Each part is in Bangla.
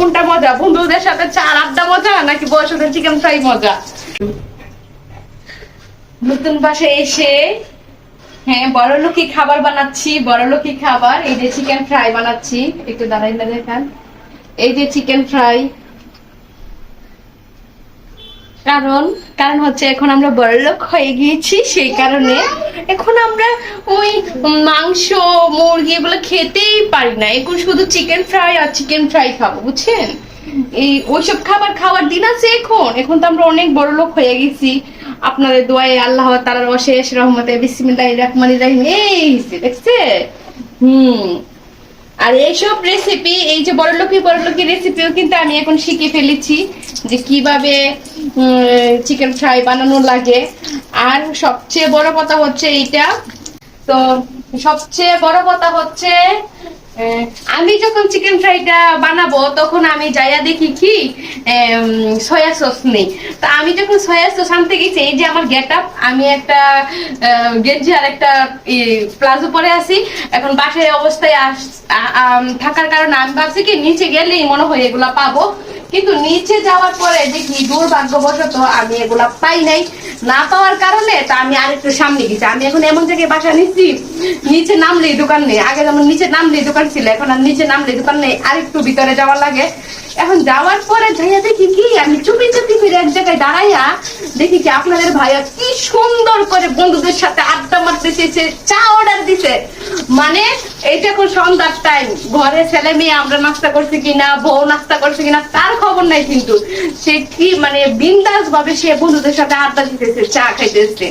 কোনটা মজা? বন্ধুদের সাথে চার আড্ডা মজা নাকি বয়সদের চিকেন ফ্রাই মজা? নতুন বাসায় এসে হ্যাঁ বড় লোকই খাবার বানাচ্ছি বড় লোকই খাবার। এই যে চিকেন ফ্রাই বানাচ্ছি। একটু দাঁড়াই না, দেখান। এই যে চিকেন ফ্রাই কারণ কারণ হচ্ছে এখন আমরা বড়লোক হয়ে গিয়েছি, সেই কারণে এখন আমরা ওই মাংস, মুরগি এগুলো খেতেই পারি না। এখন শুধু চিকেন ফ্রাই আর চিকেন ফ্রাই খাব, বুঝছেন? এই ওইসব খাবার খাওয়ার দিন আছে এখন। এখন তো আমরা অনেক বড় লোক হয়ে গেছি। আপনাদের দোয়ায় আল্লাহ তালার অশেষ রহমতে বিসমিল্লাহির রহমানির রহিম। এই দেখছে? হুম। আর এইসব রেসিপি এই যে বড়লোকি বড়লোকি রেসিপিও কিন্তু আমি এখন শিখে ফেলেছি যে কীভাবে চিকেন ফ্রাই বানানো লাগে। আর সবচেয়ে বড় কথা হচ্ছে এইটা। তো সবচেয়ে বড় কথা হচ্ছে আমি যখন চিকেন ফ্রাইটা বানাবো, তখন আমি যাইয়া দেখি কি সয়া সস নেই। তা আমি যখন সয়া সস আনতে গেছি, এই যে আমার গেট আপ আমি একটা গেঞ্জি আর একটা প্লাজো পরে আছি। এখন বাসায় অবস্থায় আস- থাকার কারণে আমি ভাবছি কি, নিচে গেলেই মনে হয় এগুলা পাবো। কিন্তু নিচে যাওয়ার পরে দেখি দুর্ভাগ্যবশত আমি এগুলা পাই নাই। না পাওয়ার কারণে তা আমি আর একটু সামনে গেছি। আমি এখন এমন জায়গায় বাসা নিচ্ছি, নিচে নামলেই দোকান নেই। আগে যেমন নিচে নামলেই দোকান ছিল, এখন আর নিচে নামলেই দোকান নেই। আর একটু ভিতরে যাওয়ার লাগে। এখন যাওয়ার পরে যাইয়া দেখি কি, আমি চুপি চুপি ফিরে এক জায়গায় দাঁড়াইয়া দেখি কি আপনাদের ভাইয়া কি সুন্দর করে বন্ধুদের সাথে আড্ডা মারতে চেয়েছে চা অর্ডার দিছে। মানে এইটা এখন সন্ধ্যার টাইম ঘরে ছেলে মেয়ে, আমরা নাস্তা করছি কিনা, বউ নাস্তা করছে কিনা, তার খবর নাই কিন্তু। সে কি মানে বিন্দাস ভাবে সে বন্ধুদের সাথে আড্ডা দিতেছে, চা খাইতেছে।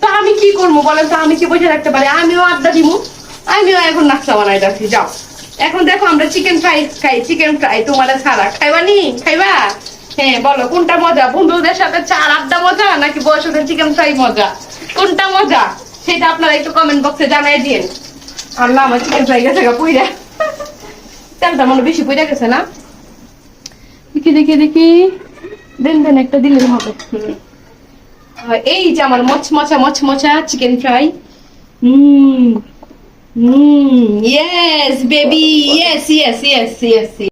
তো আমি কি করব বলেন তো? আমি কি বসে রাখতে পারি? আমিও আড্ডা দিব আমিও এখন নাস্তা বানাই রাখি, যাও। এখন দেখো, আমরা চিকেন ফ্রাই খাই চিকেন ফ্রাই তোমার ছাড়া। খাইবা নি? খাইবা? হ্যাঁ বলো, কোনটা মজা? বন্ধুদের সাথে চার আড্ডা মজা, নাকি বয়সদের চিকেন ফ্রাই মজা? কোনটা মজা? সেটা আপনারা একটু কমেন্ট বক্সে জানাই দিন। আল্লাহ আমার চিকেন ফ্রাই গেছে পুইরা। তেলটা মনে বেশি পুইরা গেছে না? দেখি দেখি দেখি। দেন দেন একটা দিলে হবে। এই যে আমার মচমচা মচমচা chicken fry. Hmm. Hmm yes baby yes yes yes yes